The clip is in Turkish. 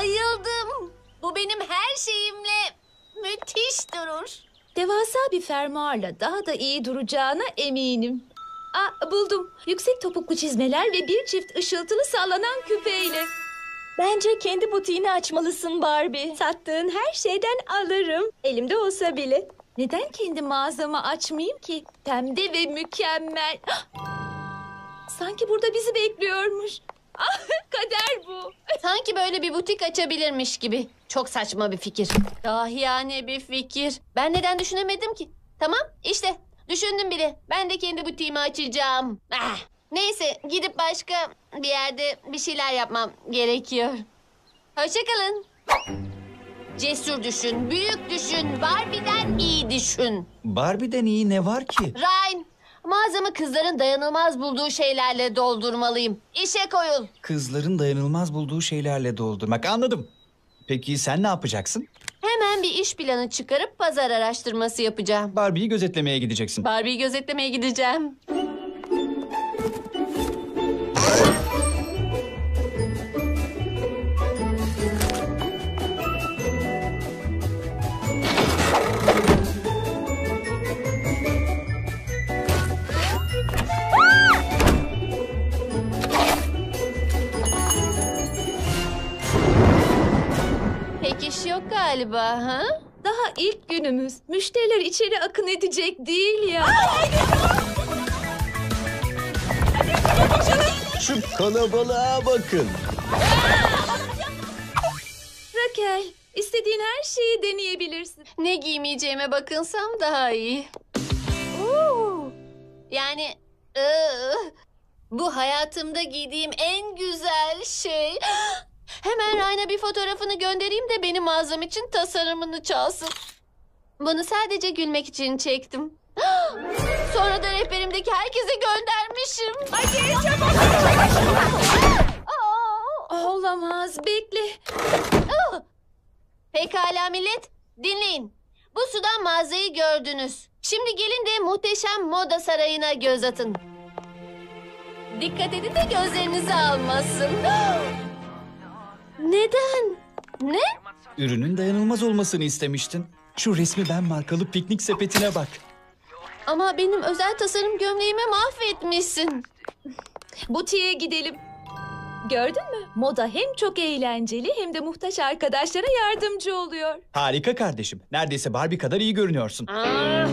Bayıldım. Bu benim her şeyimle müthiş durur. Devasa bir fermuarla daha da iyi duracağına eminim. Aa, buldum. Yüksek topuklu çizmeler ve bir çift ışıltılı sallanan küpeyle. Bence kendi butiğini açmalısın Barbie. Sattığın her şeyden alırım. Elimde olsa bile. Neden kendi mağazamı açmayayım ki? Pembe ve mükemmel. Sanki burada bizi bekliyormuş. Ah, kader bu. Sanki böyle bir butik açabilirmiş gibi. Çok saçma bir fikir. Dahiyane bir fikir. Ben neden düşünemedim ki? Tamam işte düşündüm bile. Ben de kendi butiğimi açacağım. Ah, neyse gidip başka bir yerde bir şeyler yapmam gerekiyor. Hoşçakalın. Cesur düşün, büyük düşün, Barbie'den iyi düşün. Barbie'den iyi ne var ki? Ryan, mağazamı kızların dayanılmaz bulduğu şeylerle doldurmalıyım. İşe koyul. Kızların dayanılmaz bulduğu şeylerle doldurmak. Anladım. Peki sen ne yapacaksın? Hemen bir iş planı çıkarıp pazar araştırması yapacağım. Barbie'yi gözetlemeye gideceksin. Barbie'yi gözetlemeye gideceğim. Galiba ha? Daha ilk günümüz. Müşteriler içeri akın edecek değil ya. Şu kalabalığa bakın. Raquel, istediğin her şeyi deneyebilirsin. Ne giymeyeceğime bakınsam daha iyi. Oo. Yani ıı, bu hayatımda giydiğim en güzel şey. Hemen Ryan'a bir fotoğrafını göndereyim de benim mağazam için tasarımını çalsın. Bunu sadece gülmek için çektim. Sonra da rehberimdeki herkese göndermişim. Hadi çabuk. Aa! Olamaz, bekle. Pekala millet, dinleyin. Bu sudan mağazayı gördünüz. Şimdi gelin de muhteşem moda sarayına göz atın. Dikkat edin de gözlerinizi almasın. Neden? Ne? Ürünün dayanılmaz olmasını istemiştin. Şu resmi ben markalı piknik sepetine bak. Ama benim özel tasarım gömleğimi mahvetmişsin. Butiğe gidelim. Gördün mü? Moda hem çok eğlenceli hem de muhtaç arkadaşlara yardımcı oluyor. Harika kardeşim. Neredeyse Barbie kadar iyi görünüyorsun. Aa,